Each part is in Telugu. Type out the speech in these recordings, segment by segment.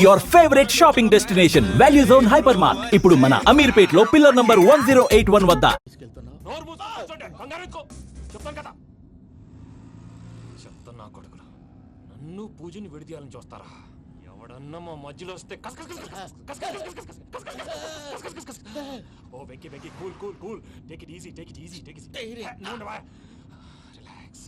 Your favourite shopping destination value zone hyper mart ఇప్పుడు మన అమీర్పేట్లో pillar number one zero eight one వద్ద నన్ను పూజని విడిదీయాలని చూస్తారా ఎవడన్నా మా మధ్యలో వస్తే ఓ వెక్కి వెక్కి cool cool cool take it easy take it easy take it relax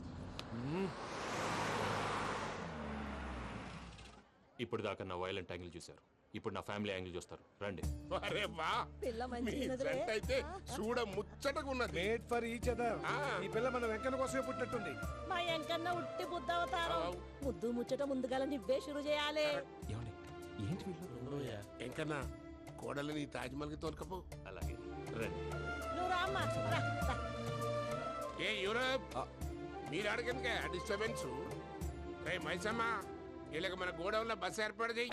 ఇప్పుడు దాకా నా వైలెంట్ యాంగిల్ చూశారు. ఇప్పుడు నా ఫ్యామిలీ యాంగిల్ చూస్తారు. రండి. అరే వా పిల్ల మీ మంచిగున్నదిలే. జంట అయితే చూడ ముచ్చటగా ఉన్నది. మేడ్ ఫర్ ఈచ్ అదర్ ఈ పిల్ల మన వెంకన్న కోసమే పుట్టినట్టుంది. మా ఎంకన్న ఉట్టి బుద్ధవతారం ఆవ్. ముద్దు ముచ్చట ముందుగాల నువ్వే షురు చేయాలి. ఏమండి? ఏంటి వీళ్ళు? ఎంకన్నా కోడలిని తాజ్మహల్కి తోలుకపో. అలాగే. రండి. నువ్వు రామ్మా రా, రా. ఏ యూరప్? మీరు అడగనుకే డిస్టర్బెన్స్ రే మైసమ్మ. వీళ్ళకి మన గోడౌన్లో బస్సు ఏర్పాటు చేయి.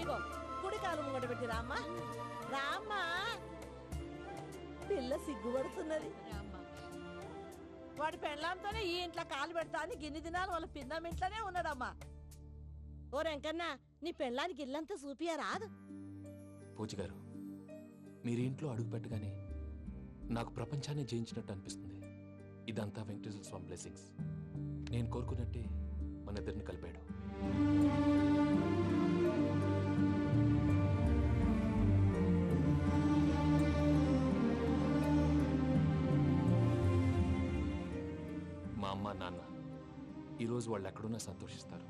ఇగో కుడి కాలు ముంగట పెట్టి రామ్మా. రామ్మా. పిల్ల సిగ్గుపడుతున్నది. వాడి పెళ్ళాంతోనే ఈ ఇంట్లో కాలు పెడతా అని గిన్ని దినాలు వాళ్ళ పిన్నం ఇంట్లోనే ఉన్నాడమ్మా. ఓ వెంకన్న నీ పెళ్ళానికి ఇల్లంతా చూపియా రాదు పూజ గారు మీరు ఇంట్లో అడుగు పెట్టగానే నాకు ప్రపంచాన్ని జయించినట్టు అనిపిస్తుంది. ఇదంతా వెంకటేశ్వర స్వామి బ్లెస్సింగ్స్. నేను కోరుకున్నట్టే మన ఇద్దరిని కలిపాడు. మా అమ్మ నాన్న ఈరోజు వాళ్ళు ఎక్కడున్నా సంతోషిస్తారు.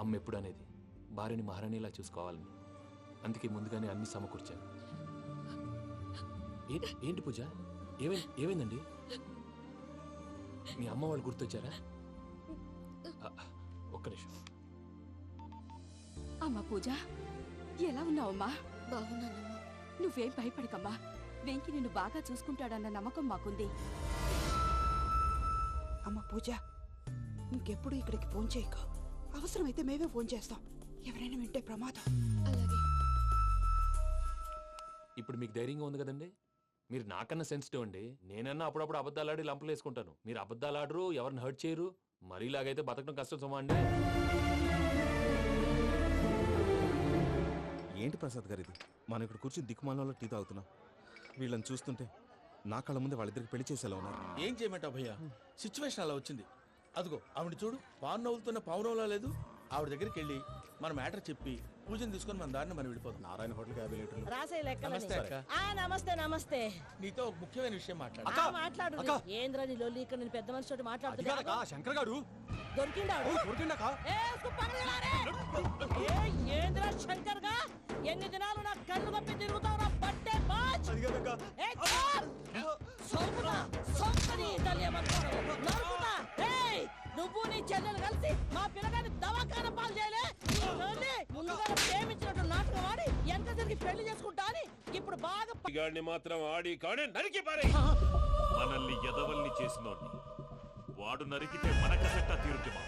అమ్మ ఎప్పుడనేది భార్యని మహారాణిలా చూసుకోవాలని. అందుకే ముందుగానే అన్ని సమకూర్చాను. ఏంటి ఏంటి పూజ? ఏమైంది ఏమైందండి మీ అమ్మ వాళ్ళు గుర్తొచ్చారా? ఒక్క నిమిషం. అమ్మా పూజ ఎలా ఉన్నావమ్మా? బాగున్నానమ్మా. నువ్వేం భయపడకమ్మా. వెంకి నిన్ను బాగా చూసుకుంటాడన్న నమ్మకం మాకుంది. అమ్మ పూజ ఇంకెప్పుడు ఇక్కడికి ఫోన్ చేయకు. అవసరమైతే మేమే ఫోన్ చేస్తాం. ఎవరైనా వింటే ప్రమాదం. ఇప్పుడు మీకు ధైర్యంగా ఉంది కదండి? మీరు నాకన్నా సెన్సిటివ్ అండి. నేనన్నా అప్పుడప్పుడు అబద్ధాలు ఆడి లంపలు వేసుకుంటాను. మీరు అబద్ధాలు ఆడరు ఎవరిని హర్ట్ చేయరు. మరీ ఇలాగైతే బతకడం కష్టం సుమా అండి. ఏంటి ప్రసాద్ గారు ఇది? మనం ఇక్కడ కూర్చుని దిక్కుమాలలో టీ తాగుతున్నాం. వీళ్ళని చూస్తుంటే నా కళ్ళ ముందే వాళ్ళిద్దరికి పెళ్ళి చేసేలా ఉన్నారు. ఏం చేయమంటావు భయ్యా? సిచ్యువేషన్ అలా వచ్చింది. అదిగో ఆవిడ చూడు పాను నవ్వులుతున్న పావునవ్వులా లేదు. ఆవిడ దగ్గరికి వెళ్ళి మన మ్యాటర్ చెప్పి పూజను తీసుకొని మన దారిని మనం వెళ్ళిపోతాం నారాయణ హోటల్ యాభై లీటర్లు రాసే లెక్కలని నమస్తే అక్క ఆ నమస్తే నమస్తే నీతో ఒక ముఖ్యమైన విషయం మాట్లాడు ఆ, మాట్లాడు ఏంద్ర నీ లొల్లి ఇక్కడ నేను పెద్ద మనిషితో మాట్లాడుతున్నా శంకర్ గారు ఏ, ఉస్కు! ఏ, ఏంద్రా శంకర్గా ఎన్ని దినాలు నా కళ్ళు కప్పి తిరుగుతావు నా బట్టే బాచ్ ఏ, చాప్! సోపునా, సోపుని తల్లి ఏమంటారు? నువ్వు నీ చెల్లెలు కలిసి మా పిల్లగాని దవాఖాన పాలు చేయలే? ముందుగా ప్రేమించినట్టు నాటకం ఆడి ఎంత తిరిగి పెళ్ళి చేసుకుంటా అని ఇప్పుడు బాగా గాడిని మాత్రం ఆడి కాడే నరికి పారే మనల్ని ఎదవల్ని చేసినోడ్ని. వాడు నరికితే మనక సెట్ట తీరుతుమా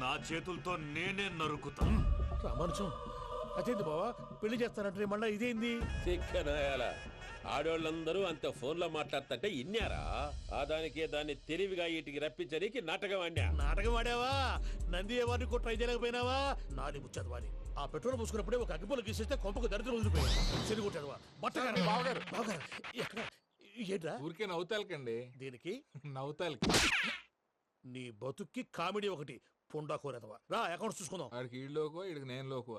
నా చేతులతో నేనే నరుకుతా. రామానుజం అదేంటి బావా? పెళ్ళి చేస్తానంటే మళ్ళీ ఇదేంది? చిక్కనాయాల. ఆడోళ్ళందరూ అంత ఫోన్లో మాట్లాడుతుంటే ఇన్నారా? ఆ దానికే దాన్ని తెలివిగా వీటికి రప్పించడానికి నాటకం ఆడా నాటకం ఆడావా? నంది ఎవరిని కూడా ట్రై చేయలేకపోయినావా నాది ముచ్చదు వాడి ఆ పెట్రోల్ పోసుకున్నప్పుడే ఒక అగ్గిపుల్ల గీసేస్తే కొంపకు దరిద్రం వదిలిపోయింది శని కొట్టాడు బట్టగారు. బావగారు. బావగారు. ఎక్కడ? ఏంట్రా? ఊరికే నవ్వుతాలకండి. దీనికి? నవ్వుతాలకి. నీ బతుక్కి కామెడీ ఒకటి. పుండా కోరేదవా? రా అకౌంట్స్ చూసుకుందాం. ఆడికి ఈడులోకో ఇడికి నేను లోకువ?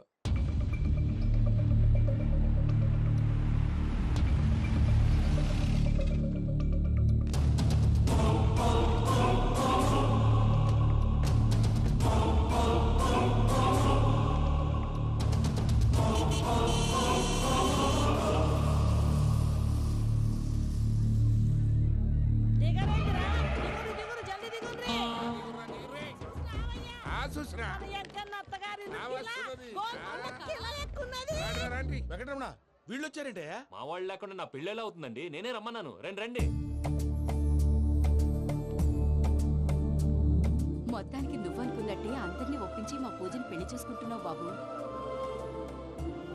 వీళ్ళు వచ్చారంటే మా వాళ్ళు లేకుండా నా పెళ్ళేలా అవుతుందండి? నేనే రమ్మన్నాను. రండి రండి. మొత్తానికి నువ్వనుకున్నట్టే అందరినీ ఒప్పించి మా పూజను పెళ్ళి చేసుకుంటున్నావు బాబు.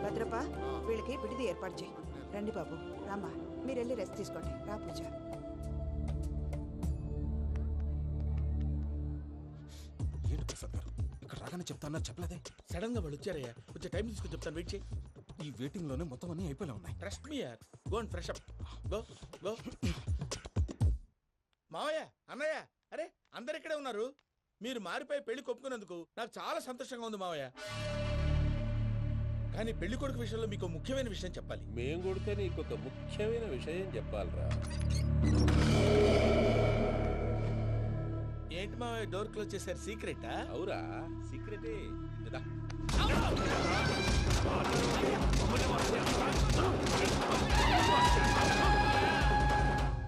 భద్రప వీళ్ళకి విడిది ఏర్పాటు చేయి. రండి బాబు రామ్మా. మీరు వెళ్ళి రెస్ట్ తీసుకోండి. రా పూజ. ప్రసాద్ రాగానే చెప్తాన్నారు చెప్పలేదే. సడన్గా వాళ్ళు వచ్చారయ్యా. వచ్చే టైం తీసుకుని చెప్తాను. వెయిట్ చేయి. ఈ వెయిటింగ్లోనే మొత్తం అన్ని అయిపోయినా ఉన్నాయి. ట్రస్ట్ మీ యార్ go and fresh up go go మావయ్య అన్నయ్య అరే అందరు ఇక్కడే ఉన్నారు. మీరు మారిపోయి పెళ్ళి కొప్పుకున్నందుకు నాకు చాలా సంతోషంగా ఉంది మావయ్య. కానీ పెళ్ళి కొడుకు విషయంలో మీకు ముఖ్యమైన విషయం చెప్పాలి. మేం కొడితే నీకు ఒక ముఖ్యమైన విషయం చెప్పాలరా. మావయ్య డోర్ క్లోజ్ చేశారు సీక్రెటా? అవురా సీక్రెటే. కదా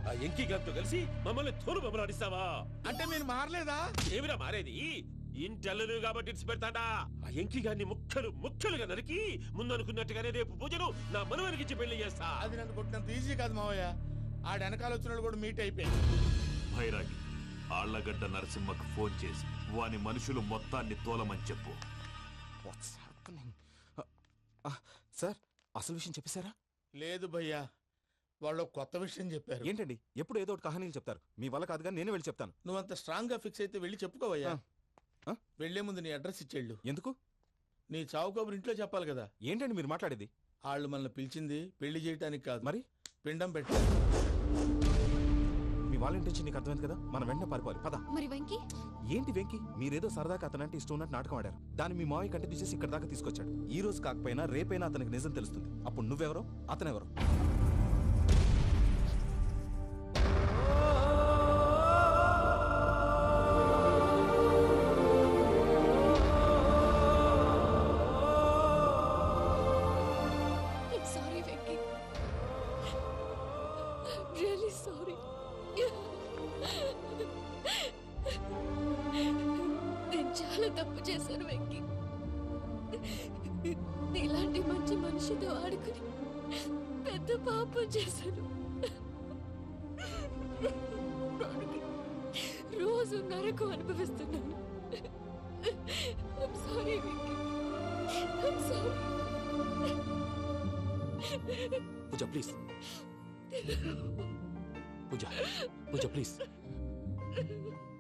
ఆ ఎంకి గారితో కలిసి మమ్మల్ని తోలు బొమ్మలాడిస్తావా? అంటే మీరు మారలేదా? ఏమిరా మారేది? ఇంటెల్లను కాబట్టి ఇడిచి పెడతాడా ఆ ఎంకి గారిని ముక్కలు ముక్కలుగా నరికి ముందనుకున్నట్టుగానే రేపు పూజను నా మనవనికిచ్చి పెళ్ళి చేస్తా. అది నన్ను కొట్టినంత ఈజీ కాదు మావయ్య. ఆ వెనకాల వచ్చిన వాళ్ళు కూడా మీట్ అయిపోయి భైరాగి ఆళ్ళగడ్డ నరసింహకు ఫోన్ చేసి వాని మనుషులు మొత్తాన్ని తోలమని చెప్పు. వాట్స్ హ్యాపెనింగ్ సార్ అసలు విషయం చెప్పేశారా? లేదు భయ్యా వాళ్ళు కొత్త విషయం చెప్పారు. ఏంటండి? ఎప్పుడు ఏదో ఒకటి కహానీలు చెప్తారు. మీ వల్ల కాదు కానీ నేనే వెళ్ళి చెప్తాను. నువ్వు అంత స్ట్రాంగ్గా ఫిక్స్ అయితే వెళ్ళి చెప్పుకోవయ్యా? వెళ్ళే ముందు నీ అడ్రస్ ఇచ్చేళ్ళు. ఎందుకు? నీ చావు కబురు ఇంట్లో చెప్పాలి కదా. ఏంటండి మీరు మాట్లాడేది? వాళ్ళు మనల్ని పిలిచింది పెళ్ళి చేయటానికి కాదు. మరి? పిండం పెట్టాలి మీ వాళ్ళ ఇంటి నీకు అర్థమైంది కదా? మనం వెంటనే పారిపోవాలి. పద. మరి వెంకీ? ఏంటి వెంకి? మీరేదో సరదాగా అతనంటే ఇష్టం ఉన్నట్టు నాటకం ఆడారు. దాన్ని మీ మావయ్య కంటే తీసేసి ఇక్కడ దాకా తీసుకొచ్చాడు. ఈ రోజు కాకపోయినా రేపైనా అతనికి నిజం తెలుస్తుంది. అప్పుడు నువ్వెవరో? అతనెవరో? చేశాను రోజు నరకం అనుభవిస్తున్నాను. Sorry Pooja please Pooja Pooja please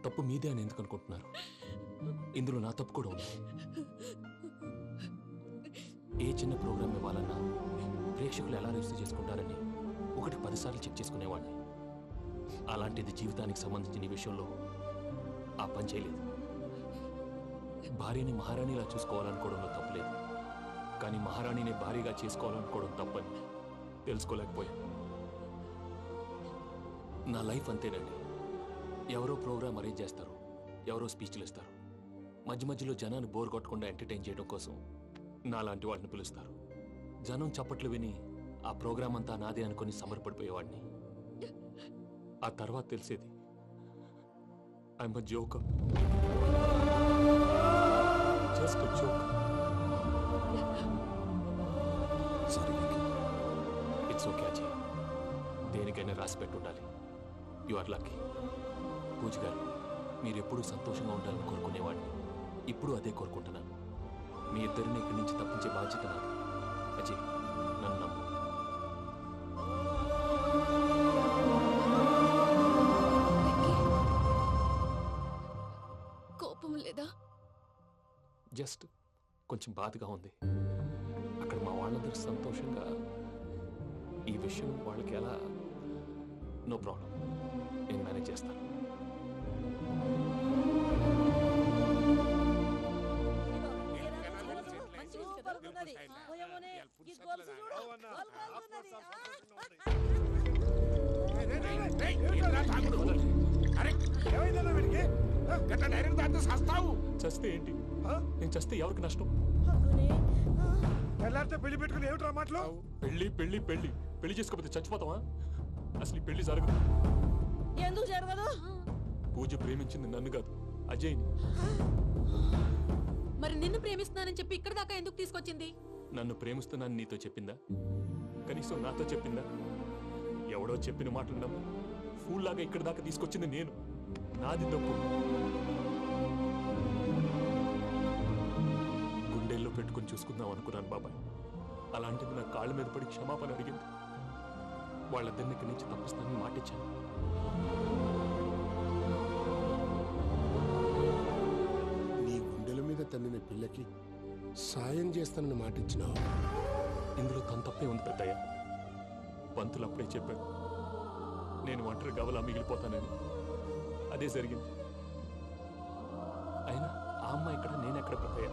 తప్పు మీదే అని ఎందుకు అనుకుంటున్నారు? ఇందులో నా తప్పు కూడా ఉంది. ఏ చిన్న ప్రోగ్రామ్ ఇవ్వాలన్నా ప్రేక్షకులు ఎలా రిసీవ్ చేసుకుంటారని ఒకటి పదిసార్లు చెక్ చేసుకునేవాడిని. అలాంటిది జీవితానికి సంబంధించిన ఈ విషయంలో ఆ పని చేయలేదు. భార్యని మహారాణిలా చూసుకోవాలనుకోవడంలో తప్పలేదు. కానీ మహారాణిని భారీగా చేసుకోవాలనుకోవడం తప్పని తెలుసుకోలేకపోయాను. నా లైఫ్ అంతేనండి. ఎవరో ప్రోగ్రామ్ అరేంజ్ చేస్తారు ఎవరో స్పీచ్లు ఇస్తారు. మధ్య మధ్యలో జనాన్ని బోర్ కొట్టకుండా ఎంటర్టైన్ చేయడం కోసం నాలాంటి వాళ్ళని పిలుస్తారు. జనం చప్పట్లు విని ఆ ప్రోగ్రామ్ అంతా నాదే అనుకుని సమర్పడిపోయేవాడిని ఆ తర్వాత తెలిసేది I'm joke just joke sorry it's okay Ajay దేనికైనా రాసి పెట్టుండాలి. యు ఆర్ లక్కీ పూజ గారు మీరు ఎప్పుడూ సంతోషంగా ఉండాలని కోరుకునేవాడిని. ఇప్పుడు అదే కోరుకుంటున్నాను. మీ ఇద్దరిని ఇక్కడి నుంచి తప్పు జస్ట్ కొంచెం బాధగా ఉంది. అక్కడ మా వాళ్ళందరూ సంతోషంగా ఈ విషయం వాళ్ళకి ఎలా నో ప్రాబ్లం. నేను మేనేజ్ చేస్తాను. చస్తే ఏంటి? నేను చస్తే ఎవరికి నష్టం? తెల్లారితే పెళ్ళి పెట్టుకుని ఏమిట్రా మాటలు? పెళ్ళి పెళ్ళి పెళ్ళి. పెళ్ళి చేసుకోకపోతే చచ్చిపోతావా? అసలు ఈ పెళ్ళి జరగదు. ఎందుకు జరగదు? పూజ ప్రేమించింది నన్ను కాదు అజయ్ని. మరి నిన్ను ప్రేమిస్తున్నానని చెప్పి ఇక్కడ దాకా ఎందుకు తీసుకొచ్చింది? నన్ను ప్రేమిస్తున్నాను నీతో చెప్పిందా? కనీసం నాతో చెప్పిందా? ఎవడో చెప్పిన మాటలు నమ్మి. ఫూల్ లాగా ఇక్కడి దాకా తీసుకొచ్చింది నేను. నాది తప్పు. పెట్టుకుని చూసుకుందాం అనుకున్నాను బాబాయ్. అలాంటిది నా కాళ్ళ మీద పడి క్షమాపణ అడిగింది. వాళ్ళిద్దరిని ఇక్కడి నుంచి తప్పిస్తానని మాటిచ్చాను. నీ గుండెల మీద కందిన పిల్లకి సాయం చేస్తానని మాటిచ్చినావు. ఇందులో తన తప్పే ఉంది పెద్దయ్య. పంతులు అప్పుడే చెప్పాడు నేను ఒంటరి గవలా మిగిలిపోతానని. అదే జరిగింది. అయినా ఆ అమ్మాయి ఇక్కడ నేను ఎక్కడ పెద్దయ్య?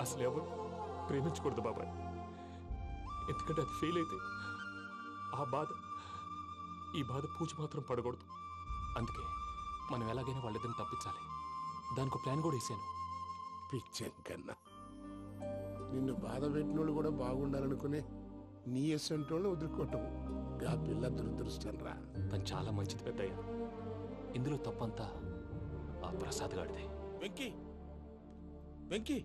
అసలు ఎవరు? ప్రేమించకూడదు బాబాయ్. ఎందుకంటే అది ఫెయిల్ అయితే ఆ బాధ ఈ బాధ పూజ మాత్రం పడకూడదు. అందుకే మనం ఎలాగైనా వాళ్ళిద్దరిని తప్పించాలి. దానికి ప్లాన్ కూడా వేసాను. పిచ్చెంకన్నా నిన్ను బాధ పెట్టినోళ్ళు కూడా బాగుండాలనుకునే నీ ఎసంటోళ్ళు వదులుకోవటం. ఆ పిల్ల దురదృష్టం రా. తను చాలా మంచిది పెద్దయ్య. ఇందులో తప్పంతా ఆ ప్రసాద్ గాడిదే వెంకీ! వెంకీ!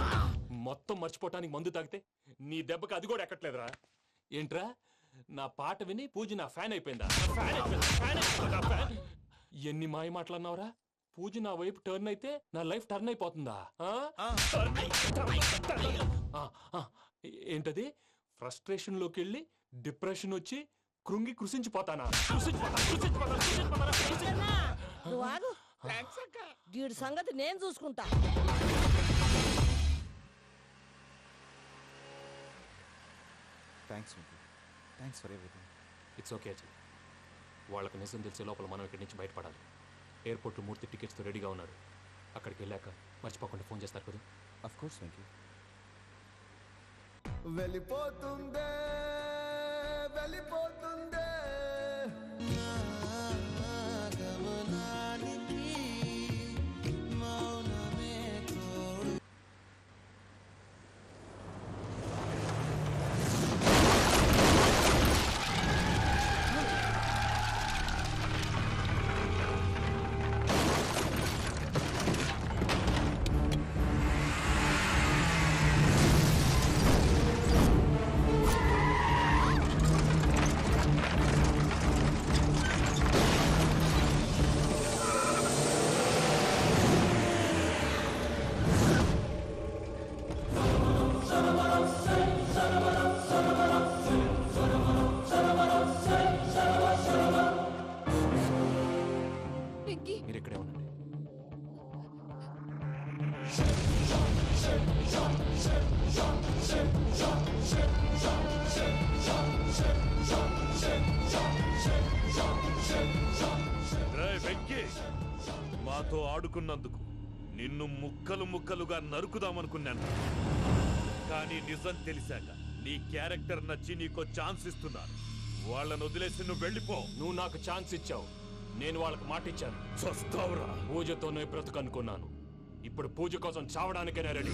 మొత్తం మర్చిపోవటానికి మందు తాగితే నీ దెబ్బకి అది కూడా ఎక్కట్లేదురా ఏంట్రా నా పాట విని పూజ నా ఫ్యాన్ అయిపోయిందా ఫ్యాన్ అయిపోయిందా? ఫ్యాన్ అయిపోయిందా? నా ఫ్యాన్? ఎన్ని మాయ మాటలన్నావురా పూజ నా వైపు టర్న్ అయితే నా లైఫ్ టర్న్ అయిపోతుందా ఆ? ఆ. టర్న్ అయి- టర్న్ అయి- టర్న్ అయి- ఆ, ఆ. ఏంటది ఫ్రస్ట్రేషన్లోకి వెళ్ళి డిప్రెషన్ వచ్చి కృంగి కృషించిపోతానా కృషించిపోతానా? కృషించిపోతానా? కృషించిపోతానా? శంకర్నా, నువ్వు ఆగు వీడి సంగతి నేను చూసుకుంటా thanks thanks for everything it's okay Ajay వాళ్ళకి నిజం తెలిసే లోపల మనం ఇక్కడి నుంచి బయటపడాలి. ఎయిర్పోర్ట్లో మూర్తి టికెట్స్తో రెడీగా ఉన్నాడు అక్కడికి వెళ్ళాక మర్చిపోకుండా ఫోన్ చేస్తారు కదా? అఫ్ కోర్స్ వెంకీ వెళ్ళిపోతుందే వెళ్ళిపోతుందే. మాతో ఆడుకున్నందుకు నిన్ను ముక్కలు ముక్కలుగా నరుకుదామనుకున్నాను. కానీ నిజం తెలిసాక నీ క్యారెక్టర్ నచ్చి నీకో ఛాన్స్ ఇస్తున్నారు వాళ్ళని వదిలేసి నువ్వు వెళ్ళిపో. నువ్వు నాకు ఛాన్స్ ఇచ్చావు. నేను వాళ్ళకి మాట ఇచ్చాను. చస్తావురా. పూజతోనే బ్రతుకనుకున్నాను. ఇప్పుడు పూజ కోసం చావడానికైనా రెడీ.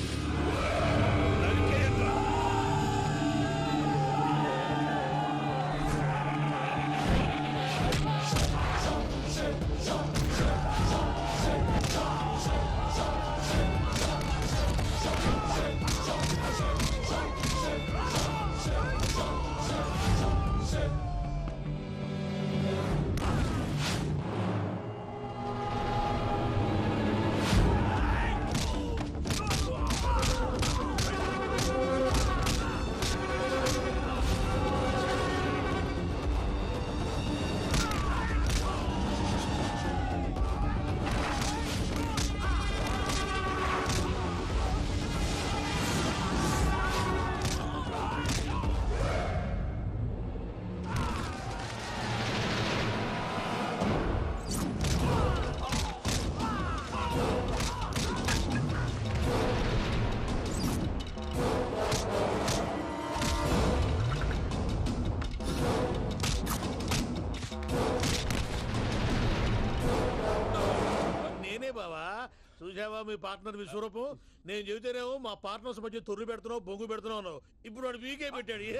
బావా? చూసావా మీ పార్ట్నర్ విశ్వరూపం నేను చెబితేనేమో మా పార్ట్నర్స్ మధ్య తొర్రు పెడుతున్నావు బొంగు పెడుతున్నావు ఇప్పుడు వాడు వీకే పెట్టాడు. ఏ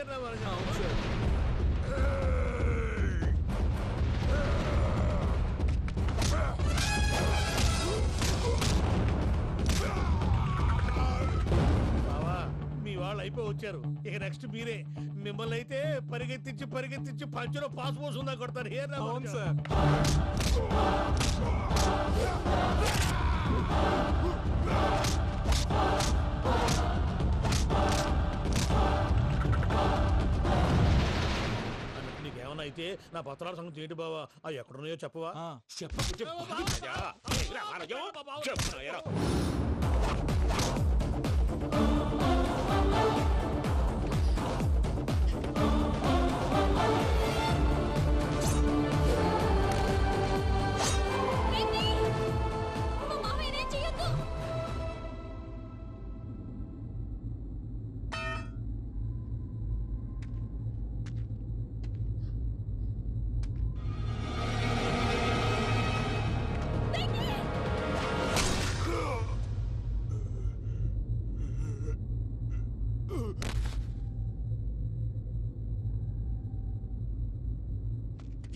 అయిపోయి వచ్చారు. ఇక నెక్స్ట్ మీరే. మిమ్మల్ని అయితే పరిగెత్తించి పరిగెత్తించి పంచులో పాస్ పోసుందా కొడతారు. ఏ అవును సార్. నీకేమన్నా అయితే నా పత్రాల సంగతి ఏంటి బావా? అవి ఎక్కడున్నాయో చెప్పవా? చెప్పు చెప్పు. రాజా. ఏయ్, రా, రాజా. చెప్పు.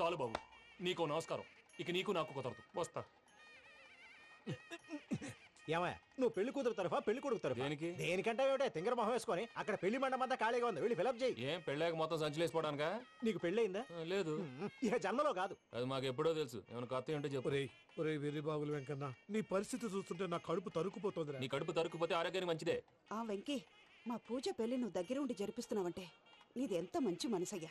చాలు బాబు. నీకు నమస్కారం. ఇక నీకు నాకు కుదరదు. వస్తా. ఏమయ్య నువ్వు పెళ్ళి కూతురు తరఫా పెళ్ళి కొడుకు తరఫా? దేనికి? దేనికంటే ఏమిటే తింగర మొహం వేసుకొని అక్కడ పెళ్ళి మండపం అంతా ఖాళీగా ఉంది. వెళ్ళి ఫిలప్ చేయి. ఏం పెళ్ళాక మొత్తం సంచలేసిపోవడానికా నీకు పెళ్ళయిందా? ఆ, లేదు. ఇక జన్మలో కాదు. అది మాకు ఎప్పుడో తెలుసు. ఏమైనా కొత్త ఏంటో చెప్పు. ఒరేయ్ ఒరేయ్ వెర్రి బాబులు వెంకన్న నీ పరిస్థితి చూస్తుంటే నా కడుపు తరుకుపోతుంది నీ కడుపు తరుక్కుపోతే ఆరోగ్యానికి మంచిదే. ఆ వెంకీ మా పూజ పెళ్ళి నువ్వు దగ్గర ఉండి జరిపిస్తున్నావంటే నీది ఎంత మంచి మనసయ్యా.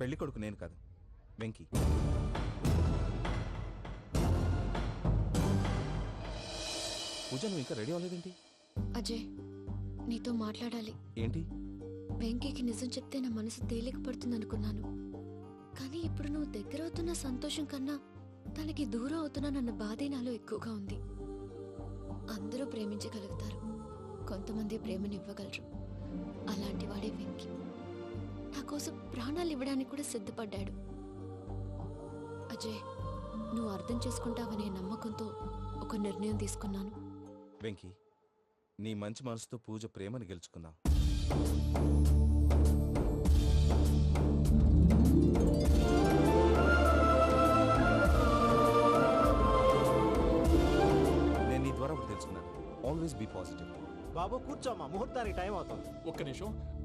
పెళ్ళి కొడుకు నేను కాదు వెంకీ. పూజ నువ్వు ఇంకా రెడీ అవ్వలేదేంటి? అజయ్ నీతో మాట్లాడాలి. ఏంటి? వెంకీకి నిజం చెప్తే నా మనసు తేలిక పడుతుంది అనుకున్నాను కానీ ఇప్పుడు నువ్వు దగ్గర అవుతున్న సంతోషం కన్నా తనకి దూరం అవుతున్నానన్న బాధే నాలో ఎక్కువగా ఉంది. అందరూ ప్రేమించగలుగుతారు. కొంతమంది ప్రేమనివ్వగలరు అలాంటి వాడే వెంకీ. నా కోసం ప్రాణాలు ఇవ్వడానికి కూడా సిద్ధపడ్డాడు. అజయ్ నువ్వు అర్థం చేసుకుంటావనే నమ్మకంతో ఒక నిర్ణయం తీసుకున్నాను. వెంకీ నీ మంచి మనసుతో పూజ ప్రేమని గెలుచుకుందాం. నేను నీ ద్వారా ఒకటి తెలుసుకున్నాను. ఆల్వేస్ బీ పాజిటివ్ బాబు కూర్చోమ్మా. ముహూర్తానికి టైం అవుతుంది. ఒక్క నిమిషం.